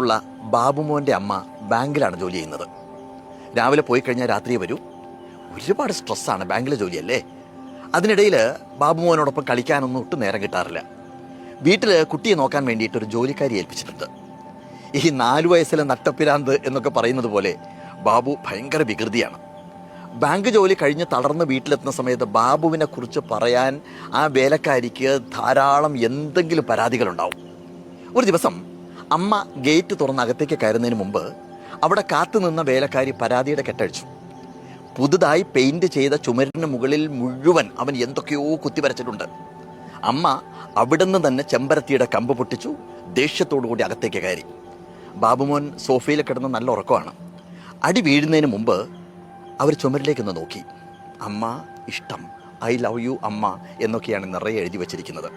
ഉള്ള ബാബുമോന്റെ അമ്മ ബാങ്കിലാണ് ജോലി ചെയ്യുന്നത്. രാവിലെ പോയി കഴിഞ്ഞാൽ രാത്രി വരൂ. ഒരുപാട് സ്ട്രെസ്സാണ് ബാങ്കിലെ ജോലിയല്ലേ? അതിനിടയിൽ ബാബുമോനോടൊപ്പം കളിക്കാനൊന്നും ഒട്ടും നേരം കിട്ടാറില്ല. വീട്ടിൽ കുട്ടിയെ നോക്കാൻ വേണ്ടിയിട്ട് ഒരു ജോലിക്കാരി ഏൽപ്പിച്ചിട്ടുണ്ട്. ഈ നാല് വയസ്സിലെ നട്ടപ്പിരാന്ത് എന്നൊക്കെ പറയുന്നത് പോലെ ബാബു ഭയങ്കര വികൃതിയാണ്. ബാങ്ക് ജോലി കഴിഞ്ഞ് തളർന്ന് വീട്ടിലെത്തുന്ന സമയത്ത് ബാബുവിനെ കുറിച്ച് പറയാൻ ആ വേലക്കാരിക്ക് ധാരാളം എന്തെങ്കിലും പരാതികളുണ്ടാവും. ഒരു ദിവസം അമ്മ ഗേറ്റ് തുറന്ന് അകത്തേക്ക് കയറുന്നതിന് മുമ്പ് അവിടെ കാത്തുനിന്ന വേലക്കാരി പരാതിയുടെ കെട്ടഴിച്ചു. പുതുതായി പെയിന്റ് ചെയ്ത ചുമരിന് മുകളിൽ മുഴുവൻ അവൻ എന്തൊക്കെയോ കുത്തിവരച്ചിട്ടുണ്ട്. അമ്മ അവിടുന്ന് തന്നെ ചെമ്പരത്തിയുടെ കമ്പ് പൊട്ടിച്ചു ദേഷ്യത്തോടു കൂടി അകത്തേക്ക് കയറി. ബാബുമോൻ സോഫയിൽ കിടന്ന് നല്ല ഉറക്കമാണ്. അടി വീഴുന്നതിന് മുമ്പ് അവർ ചുമരിലേക്കൊന്ന് നോക്കി. അമ്മ ഇഷ്ടം. ഐ ലവ് യു അമ്മ എന്നൊക്കെയാണ് നിറയെ എഴുതി വച്ചിരിക്കുന്നത്.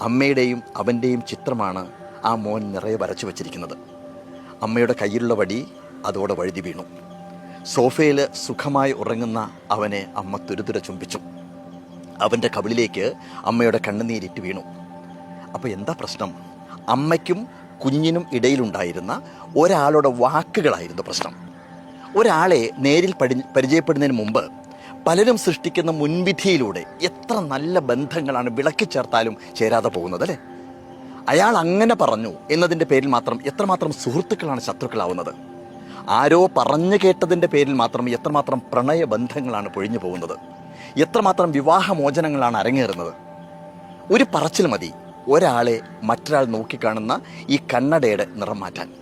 അമ്മയുടെയും അവന്റെയും ചിത്രമാണ് ആ മോൻ നിറയെ വരച്ചു വച്ചിരിക്കുന്നത്. അമ്മയുടെ കയ്യിലുള്ള വടി അതോടെ വഴുതി വീണു. സോഫയിൽ സുഖമായി ഉറങ്ങുന്ന അവനെ അമ്മ തുരുതുര ചുംബിച്ചു. അവന്റെ കവിളിലേക്ക് അമ്മയുടെ കണ്ണുനീരിറ്റ് വീണു. അപ്പോൾ എന്താ പ്രശ്നം? അമ്മയ്ക്കും കുഞ്ഞിനും ഇടയിലുണ്ടായിരുന്ന ഒരാളുടെ വാക്കുകളായിരുന്നു പ്രശ്നം. ഒരാളെ നേരിൽ പടി പരിചയപ്പെടുന്നതിന് മുമ്പ് പലരും സൃഷ്ടിക്കുന്ന മുൻവിധിയിലൂടെ എത്ര നല്ല ബന്ധങ്ങളാണ് വിളക്കി ചേർത്താലും ചേരാതെ പോകുന്നത് അല്ലേ അയാൾ അങ്ങനെ പറഞ്ഞു എന്നതിന്റെ പേരിൽ മാത്രം എത്രമാത്രം സുഹൃത്തുക്കളാണ് ശത്രുക്കളാവുന്നത്? ആരോ പറഞ്ഞു കേട്ടതിന്റെ പേരിൽ മാത്രം എത്രമാത്രം പ്രണയബന്ധങ്ങളാണ് പൊഴിഞ്ഞു പോകുന്നത്? എത്രമാത്രം വിവാഹമോചനങ്ങളാണ് അരങ്ങേറുന്നത്? ഒരു പറച്ചിൽ മതി. ഒരാളെ മറ്റൊരാൾ നോക്കിക്കാണുന്ന ഈ കണ്ണടയുടെ നിറം മാറ്റാൻ.